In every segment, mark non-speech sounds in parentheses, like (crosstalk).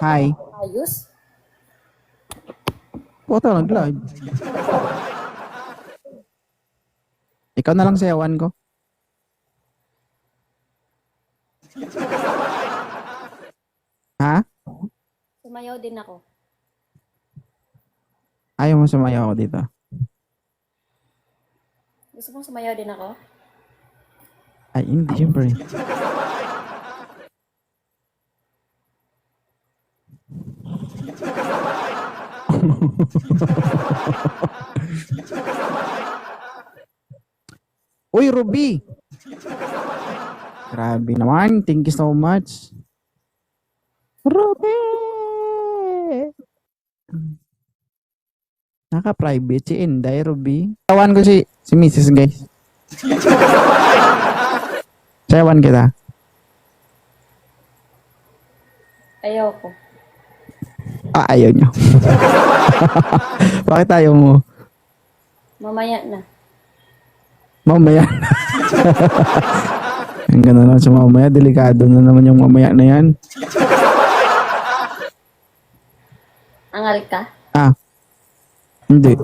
Hi. Ayos. Puto, nag-live. Ikaw na lang sayawan ko. Ha? Sumayaw din ako. Ayaw mo sumayaw ako dito. Gusto mong sumayaw din ako? Ay, hindi, syempre. Uy, Ruby! Grabe naman. Thank you so much. Ruby! Naka-private si Inday, Ruby. Tawan ko si, si Mrs. guys. Sayawan kita. Ayaw ko. Ah, ayaw nyo. (laughs) Bakit ayaw mo? Mamaya na. Mamaya. (laughs) Ang ganda naman sa mamaya. Delikado na naman yung mamaya na yan. Angal ka? Ah. Hindi.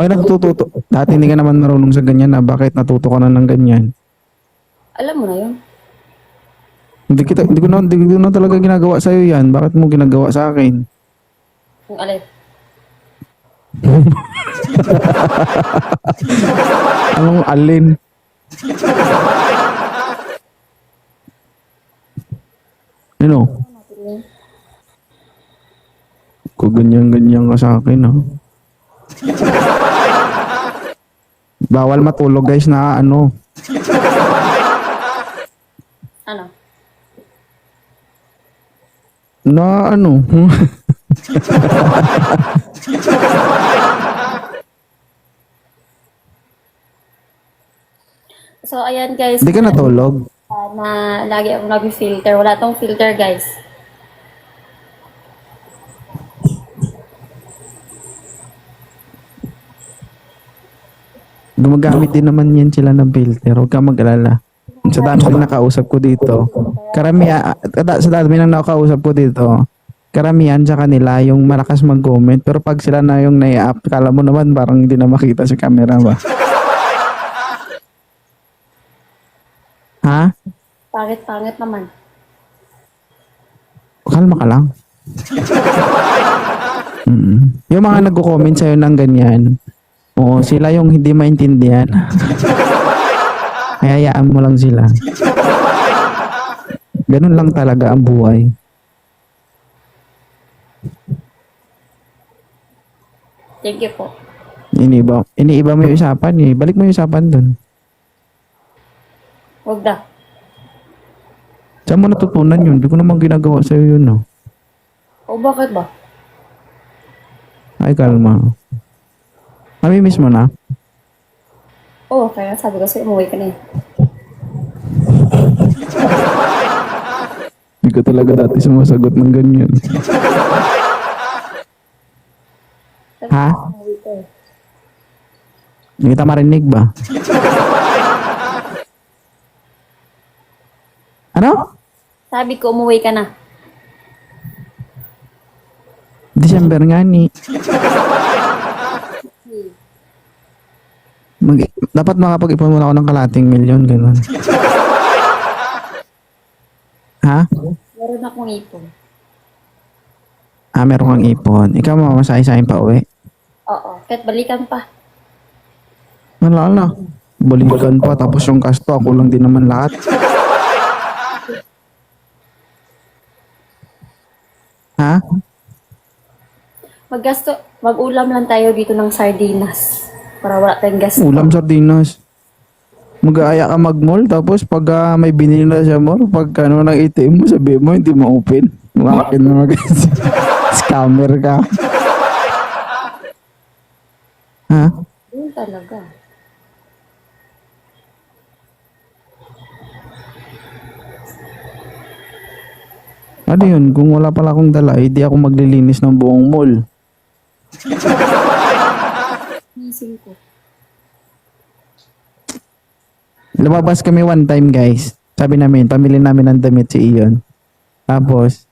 Ay, nagtututo. Dati hindi ka naman marunong sa ganyan na. Bakit natuto ka na ng ganyan? Alam mo na yun. Hindi kita, hindi ko na, hindi ko na talaga ginagawa sa iyo yan. Bakit mo ginagawa sa akin? Kung alin. (laughs) Anong alin? Ano? Kung ganyan-ganyan ka sa akin, ha? Bawal matulog, guys, na. Ano? Na ano. (laughs) So, ayan guys. Hindi ka natulog. Ah, na lagi ako nag-filter. Wala tong filter guys. Gumagamit din naman yan sila ng filter. Huwag kang mag-alala. Sa dami ng nakausap ko dito, karamihan, sa dami ng nakausap ko dito, karamihan sa kanila yung malakas mag-comment. Pero pag sila na yung nai-up, kala mo naman parang hindi na makita sa camera ba? (laughs) ha? Pangit-pangit naman. Kalma ka lang. (laughs) Mm. Yung mga nagko-comment sa'yo ng ganyan, oo, sila yung hindi maintindihan. (laughs) Hayayaan mo lang sila. Ganun lang talaga ang buhay. Thank you po. Iniiba, iniiba mo yung usapan eh. Balik mo yung usapan dun. Huwag na. Saan mo natutunan yun? Hindi ko naman ginagawa sa'yo yun, no? O bakit ba? Ay, kalma. Namimiss mo na? Oo, kaya sabi ko sa'yo, umuwi ka na eh. Hindi ka talaga dati sumasagot ng ganyan. ha? Hindi kita marinig ba? ano? Sabi ko, umuwi ka na. December nga ni. Mag dapat makapag-ipon muna ako ng kalating milyon, gano'n. Ha? Meron akong ipon. Ah, meron kang ipon. Ikaw mamasahe-sahin pa uwi. Oo, kahit balikan pa. Wala na. Balikan pa, tapos yung kasto, ako lang din naman lahat. ha? Maggasto, mag-ulam lang tayo dito ng sardinas. Para wala tayong gasto. Ulam sardinas. Mag-aaya ka mag-mall, tapos pag ah, may binili na sa mall, pag ano ng ATM mo, sabi mo, hindi ma-open. Mga akin na mag (laughs) Scammer ka. ha? Yun talaga. Ano yun? Kung wala pala akong dala, hindi ako maglilinis ng buong mall. Ising ko. Lumabas kami one time, guys. Sabi namin, pamili namin ng damit si Ion. Tapos,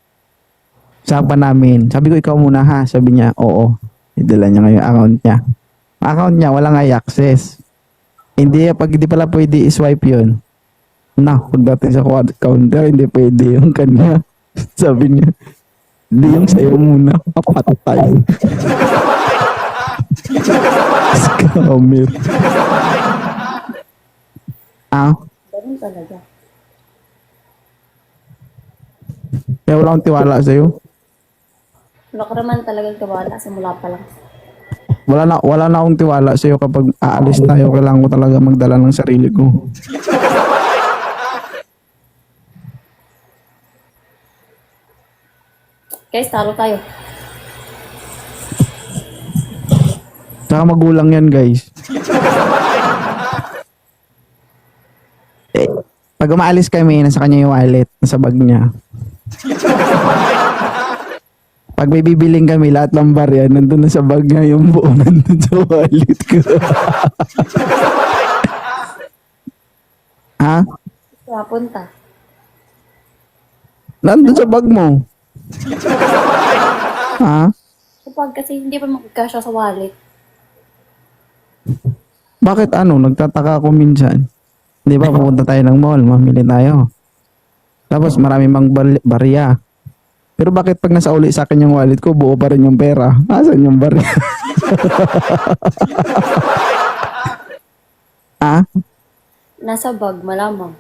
usapan namin. Sabi ko, ikaw muna ha. Sabi niya, oo. Idala niya ngayon account niya. Account niya, walang i-access. Hindi, pag hindi pala pwede i-swipe yun. Na, pagdating sa kwa- counter, hindi pwede yung kanya. (laughs) Sabi niya, hindi yung sa'yo muna. Kapatay. (laughs) Scammer. Ah, Ganun talaga. kaya wala akong tiwala sa'yo. Wala ka naman talagang kabala simula pa lang. Wala na, wala na akong tiwala sa'yo kapag aalis tayo. Kailangan ko talaga magdala ng sarili ko. Guys, talo tayo. Tsaka magulang yan, guys. Pag umaalis kami, nasa kanya yung wallet, nasa bag niya. Pag may bibiling kami, lahat ng bar yan, nandun na sa bag niya yung buo, nandun sa wallet ko. ha? Kaya punta. Nandun sa bag mo. ha? Kapag kasi hindi pa magkasya sa wallet. Bakit ano, nagtataka ako minsan. Di ba, pupunta tayo ng mall, mamili tayo. Tapos marami mang bal- barya. Pero bakit pag nasa uli sa akin yung wallet ko, buo pa rin yung pera? Asan yung barya? (laughs) ah? Nasa bag, malamang.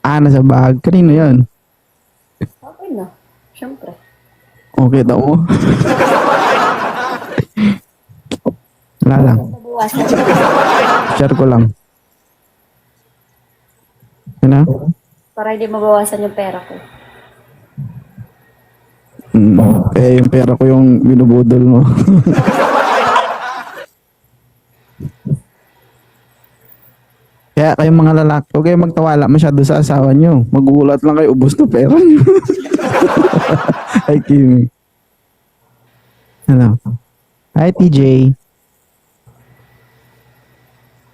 Ah, nasa bag. Kanino yun? Okay na. Siyempre. Okay, daw mo. (laughs) Wala lang. Share ko lang. Ano? Para hindi mabawasan yung pera ko. Mm, eh, yung pera ko yung binubudol mo. (laughs) Kaya kayong mga lalaki, huwag kayong magtawala masyado sa asawa nyo. Magugulat lang kayo, ubos na pera nyo. (laughs) Hi, Kimi. Hello. Hi, TJ.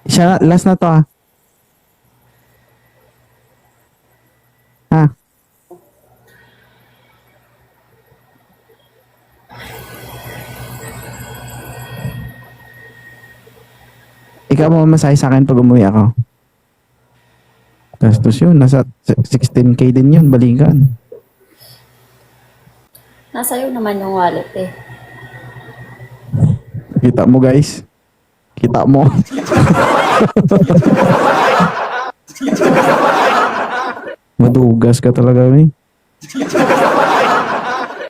Siya, last na to ah. Ha? Ikaw mo masahe sa akin pag umuwi ako. Gastos yun. Nasa 16k din yun. Balikan. Nasa iyo naman yung wallet eh. Kita mo guys. Kita mo. (laughs) Madugas ka talaga, eh.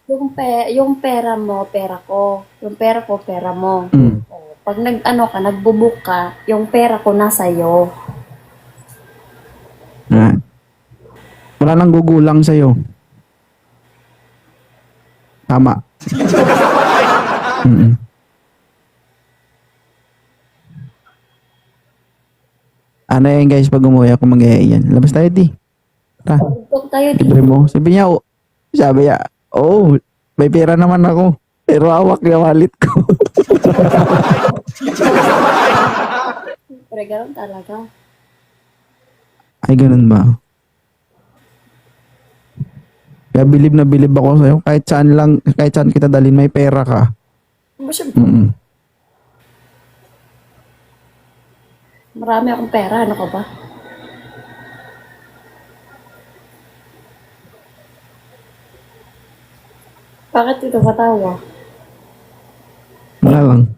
Yung, pe yung pera mo, pera ko. Yung pera ko, pera mo. Mm. Oh, Pag nag ano ka, nagbubuk ka, yung pera ko nasa iyo. Ah. Wala nang gugulang sa'yo. Tama. (laughs) Mm-mm. Ano yan guys, pag umuwi ako mag yan. Labas tayo di. Tara, Huwag tayo di. libre mo. Sabi niya, oh, sabi niya, oh, may pera naman ako. Pero hawak yung wallet ko. Pero ganun talaga. Ay, ganun ba? Kaya bilib na bilib ako sa'yo. Kahit saan lang, kahit saan kita dalhin, may pera ka. Mas, Mm-mm. marami akong pera, ano ka ba? Bakit ito katawa? Wala lang.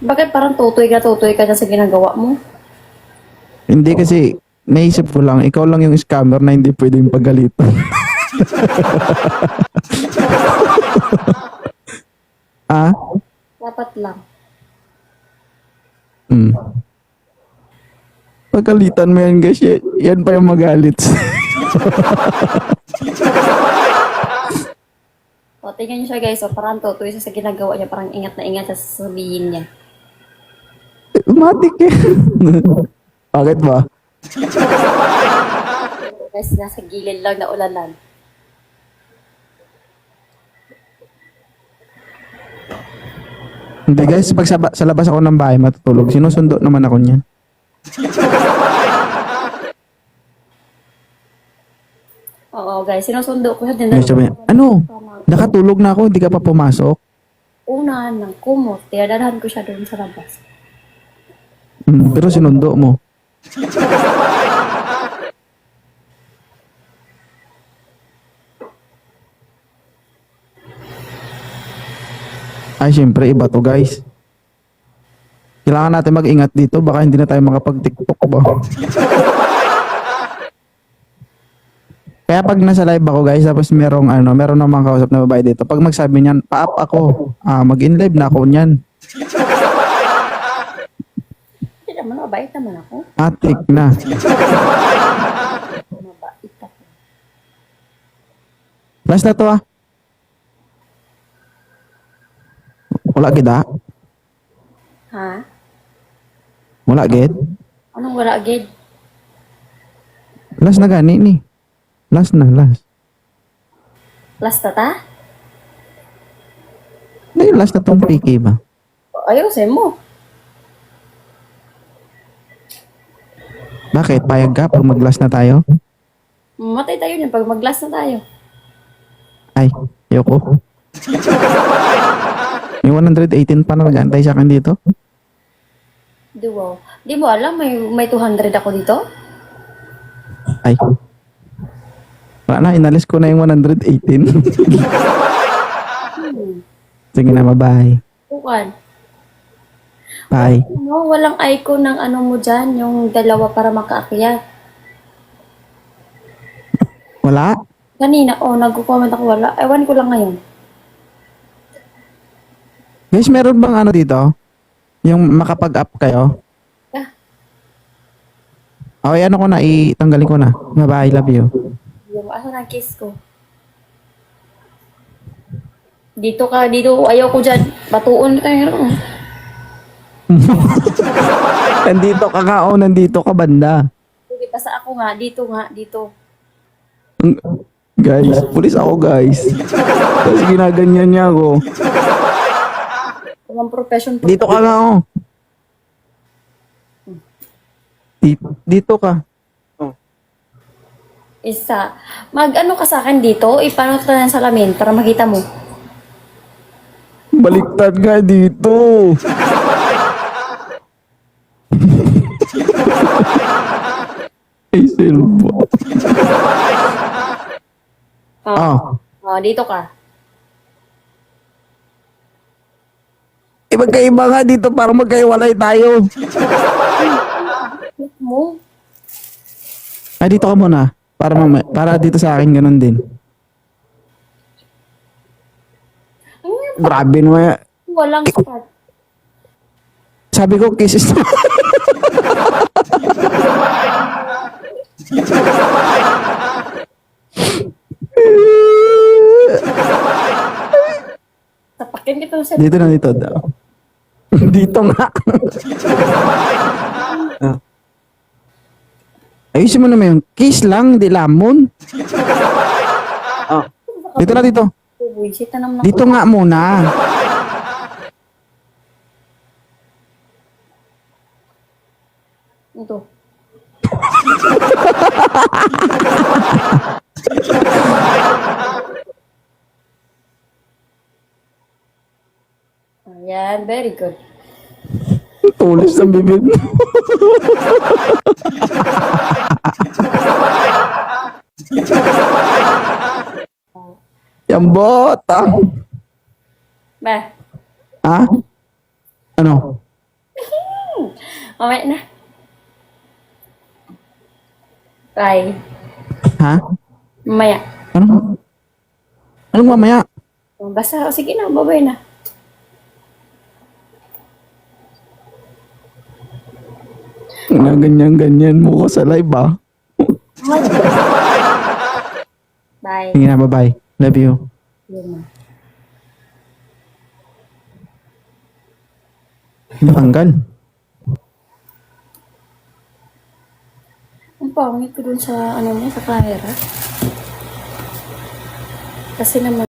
Bakit parang tutoy ka, tutoy ka sa ginagawa mo? Hindi kasi, naisip ko lang, ikaw lang yung scammer na hindi pwedeng pagalitan. (laughs) ah? Dapat lang. Hmm. Pagalitan mo yan guys, yan pa yung magalit. (laughs) O, tingnan niyo siya guys, o, parang tutoy siya sa ginagawa niya, parang ingat na ingat sa sasabihin niya. Matik eh. (laughs) Bakit ba? Guys, nasa gilid lang na ulanan. Hindi guys, pag sa, ba- sa labas ako ng bahay matutulog, sinusundo naman ako niyan. (laughs) Oo, guys. Sinusundo ko siya din. Sabi, ano? Nakatulog na ako, hindi ka pa pumasok. Unahan ng kumot. Tiyadarahan ko siya doon sa labas. Mm, pero sinundo mo. Ay, syempre, iba to guys. Kailangan natin mag-ingat dito, baka hindi na tayo makapag-tiktok ba? Kaya pag nasa live ako guys, tapos merong ano, meron namang kausap na babae dito. Pag magsabi niyan, pa-up ako, ah, mag-in live na ako niyan. Hindi naman, mabait naman ako. Atik na. Mabait ako. Last na to ah. Wala gida? Ha? Wala gid? Anong wala, Gid? Last na gani ni. Last na, last. Last na ta? Ay, last na tong PK ba? Ayusin mo. Bakit? Payag ka pag mag-last na tayo? Mamatay tayo niyan pag mag-last na tayo. Ay, ayoko. May 118 pa na nag-antay sa akin dito. Di wow. Di mo alam, may, may 200 ako dito? Ay. Wala na, inalis ko na yung 118. (laughs) Sige na, bye-bye. Bukan. Bye. No, walang icon ng ano mo dyan, yung dalawa para makaakyat. Wala? Kanina, oh, nagko-comment ako wala. Ewan ko lang ngayon. Guys, meron bang ano dito? Yung makapag-up kayo? Ah. Okay, ano ko na, itanggalin ko na. Bye-bye, love you. Yung asa ng kiss ko. Dito ka, dito, ayaw ko dyan. Batuon tayo. (laughs) nandito ka nga, oh, nandito ka banda. Sige, basta ako nga, dito nga, dito. Guys, pulis ako guys. Tapos ginaganyan niya ako. Walang profession po. Dito ka nga, oh. Dito, dito ka. Isa. Mag-ano ka sa akin dito, ipanot ka ng salamin para makita mo. Baliktad nga dito. Ay, silbo. Oh, Ah, oh, dito ka. eh, magkaiba nga dito para magkaiwalay tayo. Mo? Ah, dito ka muna. Para, mama, para dito sa akin, ganun din. Grabe naman. yan. Walang sapat. Sabi ko, kisses na. Sapakin kita sa dito na dito daw. dito nga. Ah. (laughs) Ayusin mo naman yung kiss lang, di lamon. Ah. Dito na dito. Dito nga muna. Ito. Ayan, very good. Tulis ng bibig mo. Yan bota. Ba, Ha? Ano? (laughs) mamaya na. Bye. Ha? Mamaya. Ano? Anong mamaya? Basta, o sige na, babay na. Na ganyan-ganyan mo ko sa live ah. Bye. Sige na, bye-bye. Love you. Yun na. Natanggal. Ang pangit ko dun sa, ano mo, sa camera. Kasi naman,